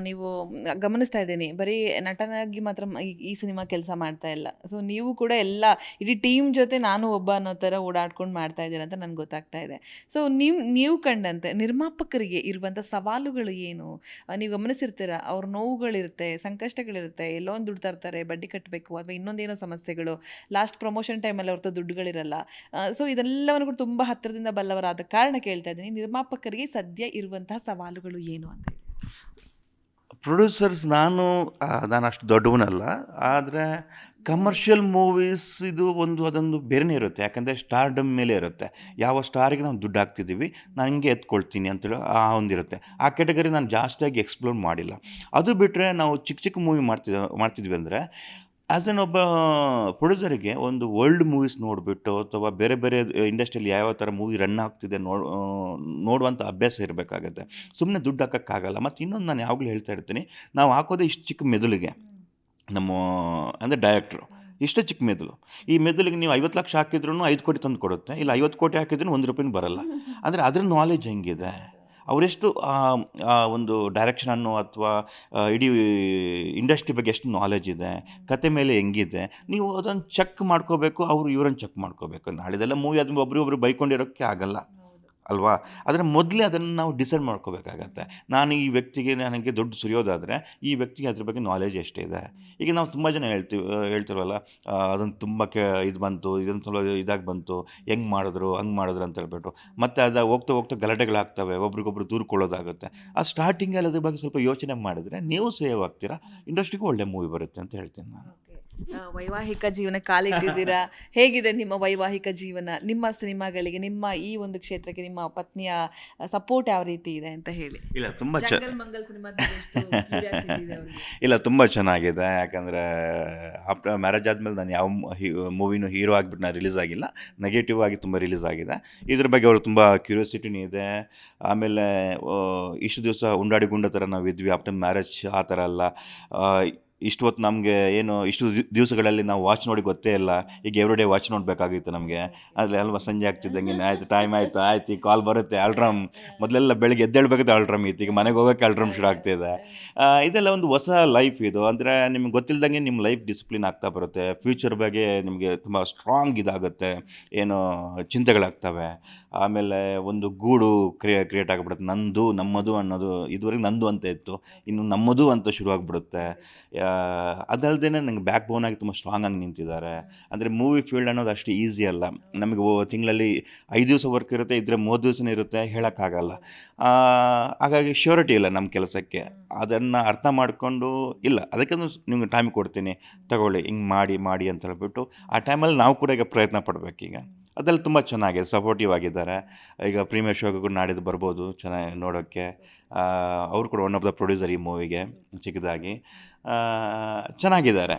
ನೀವು ಗಮನಿಸ್ತಾ ಇದ್ದೀನಿ. ಬರೀ ನಟನಾಗಿ ಮಾತ್ರ ಈ- ಸಿನಿಮಾ ಕೆಲಸ ಮಾಡ್ತಾ ಇಲ್ಲ. ಸೊ ನೀವು ಕೂಡ ಎಲ್ಲ, ಇಡೀ ಟೀಮ್ ಜೊತೆ ನಾನು ಒಬ್ಬ ಅನ್ನೋ ಥರ ಓಡಾಡ್ಕೊಂಡು ಮಾಡ್ತಾ ಇದ್ದೀರ ಅಂತ ನನಗೆ ಗೊತ್ತಾಗ್ತಾ ಇದೆ. ಸೊ ನೀವು ನೀವು ಕಂಡಂತೆ, ನಿರ್ಮಾಪಕರಿಗೆ ಇರುವಂಥ ಸವಾಲುಗಳು ಏನು? ನೀವು ಗಮನಿಸಿರ್ತೀರ? ಅವ್ರ ನೋವುಗಳಿರುತ್ತೆ, ಸಂಕಷ್ಟಗಳಿರುತ್ತೆ, ಎಲ್ಲೋ ಒಂದು ದುಡ್ಡು ತರ್ತಾರೆ, ಬಡ್ಡಿ ಕಟ್ಟಬೇಕು ಅಥವಾ ಇನ್ನೊಂದೇನೋ ಸಮಸ್ಯೆಗಳು, ಲಾಸ್ಟ್ ಪ್ರಮೋಷನ್ ಟೈಮಲ್ಲಿ ಅವ್ರದ್ದು ದುಡ್ಡುಗಳಿರಲ್ಲ. ಸೊ ಇದೆಲ್ಲವನ್ನು ಕೂಡ ತುಂಬ ಹತ್ತಿರದಿಂದ ಬಲ್ಲವರಾದ ಕಾರಣ ಕೇಳ್ತಾ ಇದ್ದೀನಿ. ನಿರ್ಮಾಪಕರಿಗೆ ಸದ್ಯ ಇರುವಂತಹ ಸವಾಲುಗಳು ಏನು ಅಂತ ಪ್ರೊಡ್ಯೂಸರ್ಸ್ ನಾನು ನಾನು ಅಷ್ಟು ದೊಡ್ಡವನಲ್ಲ, ಆದರೆ ಕಮರ್ಷಿಯಲ್ ಮೂವೀಸ್ ಇದು ಒಂದು, ಅದೊಂದು ಬೇರೆನೇ ಇರುತ್ತೆ. ಯಾಕಂದರೆ ಸ್ಟಾರ್ಡಮ್ ಮೇಲೆ ಇರುತ್ತೆ. ಯಾವ ಸ್ಟಾರಿಗೆ ನಾವು ದುಡ್ಡು ಹಾಕ್ತಿದ್ದೀವಿ, ನಾನು ಹಿಂಗೆ ಎತ್ಕೊಳ್ತೀನಿ ಅಂತೇಳಿ ಆ ಒಂದಿರುತ್ತೆ ಆ ಕ್ಯಾಟಗರಿ ನಾನು ಜಾಸ್ತಿಯಾಗಿ ಎಕ್ಸ್ಪ್ಲೋರ್ ಮಾಡಿಲ್ಲ. ಅದು ಬಿಟ್ಟರೆ ನಾವು ಚಿಕ್ಕ ಚಿಕ್ಕ ಮೂವಿ ಮಾಡ್ತಿದ್ದ, ಮಾಡ್ತಿದ್ವಿ ಅಂದರೆ ಆ್ಯಸ್ ಎನ್ ಒಬ್ಬ ಪ್ರೊಡ್ಯೂಸರಿಗೆ ಒಂದು ವರ್ಲ್ಡ್ ಮೂವೀಸ್ ನೋಡಿಬಿಟ್ಟು ಅಥವಾ ಬೇರೆ ಬೇರೆ ಇಂಡಸ್ಟ್ರಿಯಲ್ಲಿ ಯಾವ ಥರ ಮೂವಿ ರನ್ ಆಗ್ತಿದೆ ನೋಡ್ ನೋಡುವಂಥ ಅಭ್ಯಾಸ ಇರಬೇಕಾಗತ್ತೆ. ಸುಮ್ಮನೆ ದುಡ್ಡು ಹಾಕೋಕ್ಕಾಗಲ್ಲ. ಮತ್ತು ಇನ್ನೊಂದು ನಾನು ಯಾವಾಗಲೂ ಹೇಳ್ತಾ ಇರ್ತೀನಿ ನಾವು ಹಾಕೋದೇ ಇಷ್ಟು ಚಿಕ್ಕ ಮೆದುಳಿಗೆ. ನಮ್ಮ ಅಂದರೆ ಡೈರೆಕ್ಟ್ರು ಇಷ್ಟೇ ಚಿಕ್ಕ ಮೆದುಳು. ಈ ಮೆದುಳಿಗೆ ನೀವು ಐವತ್ತು ಲಕ್ಷ ಹಾಕಿದ್ರೂ ಐದು ಕೋಟಿ ತಂದು ಕೊಡುತ್ತೆ. ಇಲ್ಲ ಐವತ್ತು ಕೋಟಿ ಹಾಕಿದ್ರೂ ಒಂದು ರೂಪಾಯಿ ಬರಲ್ಲ. ಅಂದರೆ ಅದ್ರ ನಾಲೆಜ್ ಹೆಂಗಿದೆ? ಅವರೆಷ್ಟು ಒಂದು ಡೈರೆಕ್ಷನನ್ನು ಅಥವಾ ಇಡೀ ಇಂಡಸ್ಟ್ರಿ ಬಗ್ಗೆ ಎಷ್ಟು ನಾಲೆಜ್ ಇದೆ, ಕತೆ ಮೇಲೆ ಹೆಂಗಿದೆ, ನೀವು ಅದನ್ನು ಚೆಕ್ ಮಾಡ್ಕೋಬೇಕು, ಅವರು ಇವರನ್ನು ಚೆಕ್ ಮಾಡ್ಕೋಬೇಕು. ನಾಳೆದೆಲ್ಲ ಮೂವಿ ಅದು ಒಬ್ಬರಿಗೊಬ್ರು ಬೈಕೊಂಡಿರೋಕ್ಕೆ ಆಗಲ್ಲ. ಅಲ್ವಾ? ಆದರೆ ಮೊದಲೇ ಅದನ್ನು ನಾವು ಡಿಸೈಡ್ ಮಾಡ್ಕೋಬೇಕಾಗತ್ತೆ. ನಾನು ಈ ವ್ಯಕ್ತಿಗೆ ನನಗೆ ದುಡ್ಡು ಸುರಿಯೋದಾದರೆ ಈ ವ್ಯಕ್ತಿಗೆ ಅದ್ರ ಬಗ್ಗೆ ನಾಲೆಜ್ ಎಷ್ಟಿದೆ ಈಗ ನಾವು ತುಂಬ ಜನ ಹೇಳ್ತೀವಿ ಹೇಳ್ತಿರಲ್ಲ ಅದನ್ನು ತುಂಬ ಕೆ ಇದು ಬಂತು ಇದನ್ನು ಸ್ವಲ್ಪ ಇದಾಗಿ ಬಂತು ಹೆಂಗೆ ಮಾಡಿದ್ರು ಹಂಗೆ ಮಾಡಿದ್ರು ಅಂತ ಹೇಳ್ಬಿಟ್ಟು. ಮತ್ತು ಅದು ಹೋಗ್ತಾ ಹೋಗ್ತಾ ಗಲಾಟೆಗಳಾಗ್ತವೆ ಒಬ್ರಿಗೊಬ್ರು ದೂರ್ಕೊಳ್ಳೋದಾಗುತ್ತೆ. ಆ ಸ್ಟಾರ್ಟಿಂಗಲ್ಲಿ ಅದ್ರ ಬಗ್ಗೆ ಸ್ವಲ್ಪ ಯೋಚನೆ ಮಾಡಿದರೆ ನೀವು ಸೇವ್ ಆಗ್ತೀರಾ ಇಂಡಸ್ಟ್ರಿಗೂ ಒಳ್ಳೆ ಮೂವಿ ಬರುತ್ತೆ ಅಂತ ಹೇಳ್ತೀನಿ ನಾನು. ವೈವಾಹಿಕ ಜೀವನ ಕಾಲಿಟ್ಟಿದ್ದೀರಾ? ಹೇಗಿದೆ ನಿಮ್ಮ ವೈವಾಹಿಕ ಜೀವನ? ನಿಮ್ಮ ಸಿನಿಮಾಗಳಿಗೆ ನಿಮ್ಮ ಈ ಒಂದು ಕ್ಷೇತ್ರಕ್ಕೆ ನಿಮ್ಮ ಪತ್ನಿಯ ಸಪೋರ್ಟ್ ಯಾವ ರೀತಿ ಇದೆ ಅಂತ ಹೇಳಿ. ಇಲ್ಲ ತುಂಬ ಚ ಸಿನಿಮಾ ಇಲ್ಲ ತುಂಬ ಚೆನ್ನಾಗಿದೆ. ಯಾಕಂದ್ರೆ ಆಫ್ಟರ್ ಮ್ಯಾರೇಜ್ ಆದಮೇಲೆ ನಾನು ಯಾವ ಮೂವಿನೂ ಹೀರೋ ಆಗಿಬಿಟ್ಟು ನಾನು ರಿಲೀಸ್ ಆಗಿಲ್ಲ. ನೆಗೆಟಿವ್ ಆಗಿ ತುಂಬ ರಿಲೀಸ್ ಆಗಿದೆ. ಇದ್ರ ಬಗ್ಗೆ ಅವರು ತುಂಬ ಕ್ಯೂರಿಯಾಸಿಟಿನೂ ಇದೆ. ಆಮೇಲೆ ಇಷ್ಟು ದಿವಸ ಉಂಡಾಡಿ ಗುಂಡ ಥರ ನಾವು ಇದ್ವಿ. ಆಫ್ಟರ್ ಮ್ಯಾರೇಜ್ ಆ ಥರ ಅಲ್ಲ. ಇಷ್ಟು ಹೊತ್ತು ನಮಗೆ ಏನು ಇಷ್ಟು ದಿವ್- ದಿವಸಗಳಲ್ಲಿ ನಾವು ವಾಚ್ ನೋಡಿ ಗೊತ್ತೇ ಇಲ್ಲ. ಈಗ ಎವ್ರಿ ಡೇ ವಾಚ್ ನೋಡಬೇಕಾಗಿತ್ತು ನಮಗೆ. ಆದರೆ ಅಲ್ವಾ ಸಂಜೆ ಆಗ್ತಿದ್ದಂಗೆ ಆಯ್ತು ಟೈಮ್ ಆಯಿತು, ಆಯ್ತು, ಈ ಕಾಲ್ ಬರುತ್ತೆ ಅಲ್ಟ್ರಮ್ ಮೊದಲೆಲ್ಲ ಬೆಳಗ್ಗೆ ಎದ್ದೇಳ್ಬೇಕಾದ್ರೆ ಅಲ್ಟ್ರಮ್ ಇತ್ತು. ಈಗ ಮನೆಗೆ ಹೋಗೋಕ್ಕೆ ಅಲ್ಟ್ರಮ್ ಶುರು ಆಗ್ತಿದೆ. ಇದೆಲ್ಲ ಒಂದು ಹೊಸ ಲೈಫ್ ಇದು. ಅಂದರೆ ನಿಮ್ಗೆ ಗೊತ್ತಿಲ್ದಂಗೆ ನಿಮ್ಮ ಲೈಫ್ ಡಿಸಿಪ್ಲಿನ್ ಆಗ್ತಾ ಬರುತ್ತೆ. ಫ್ಯೂಚರ್ ಬಗ್ಗೆ ನಿಮಗೆ ತುಂಬ ಸ್ಟ್ರಾಂಗ್ ಇದಾಗುತ್ತೆ. ಏನು ಚಿಂತೆಗಳಾಗ್ತವೆ. ಆಮೇಲೆ ಒಂದು ಗೂಡು ಕ್ರಿಯೇ ಕ್ರಿಯೇಟ್ ಆಗಿಬಿಡುತ್ತೆ. ನಂದು, ನಮ್ಮದು ಅನ್ನೋದು ಇದುವರೆಗೆ ನಂದು ಅಂತ ಇತ್ತು. ಇನ್ನು ನಮ್ಮದು ಅಂತ ಶುರು ಆಗಿಬಿಡುತ್ತೆ. ಅದಲ್ಲದೆ ನಂಗೆ ಬ್ಯಾಕ್ ಬೋನ್ ಆಗಿ ತುಂಬ ಸ್ಟ್ರಾಂಗ್ ಆಗಿ ನಿಂತಿದ್ದಾರೆ. ಅಂದರೆ ಮೂವಿ ಫೀಲ್ಡ್ ಅನ್ನೋದು ಅಷ್ಟು ಈಸಿ ಅಲ್ಲ. ನಮಗೆ ತಿಂಗಳಲ್ಲಿ ಐದು ದಿವಸ ವರ್ಕ್ ಇರುತ್ತೆ ಇದ್ದರೆ ಮೂವತ್ತು ದಿವಸನೇ ಇರುತ್ತೆ ಹೇಳೋಕ್ಕಾಗಲ್ಲ. ಹಾಗಾಗಿ ಶ್ಯೂರಿಟಿ ಇಲ್ಲ ನಮ್ಮ ಕೆಲಸಕ್ಕೆ. ಅದನ್ನು ಅರ್ಥ ಮಾಡಿಕೊಂಡು ಇಲ್ಲ, ಅದಕ್ಕೆ ನಿಮ್ಗೆ ಟೈಮ್ ಕೊಡ್ತೀನಿ. ತಗೊಳ್ಳಿ, ಹಿಂಗೆ ಮಾಡಿ ಮಾಡಿ ಅಂತ ಹೇಳ್ಬಿಟ್ಟು ಆ ಟೈಮಲ್ಲಿ ನಾವು ಕೂಡ ಈಗ ಪ್ರಯತ್ನ ಪಡಬೇಕೀಗ. ಅದರಲ್ಲಿ ತುಂಬ ಚೆನ್ನಾಗಿದೆ ಸಪೋರ್ಟಿವ್ ಆಗಿದ್ದಾರೆ. ಈಗ ಪ್ರೀಮಿಯರ್ ಶೋಗೆ ಕೂಡ ನಾಡಿದ್ದು ಬರ್ಬೋದು ಚೆನ್ನಾಗಿ ನೋಡೋಕ್ಕೆ. ಅವರು ಕೂಡ ಒನ್ ಆಫ್ ದ ಪ್ರೊಡ್ಯೂಸರ್ ಈ ಮೂವಿಗೆ ಚಿಕ್ಕದಾಗಿ. ಚೆನ್ನಾಗಿದ್ದಾರೆ.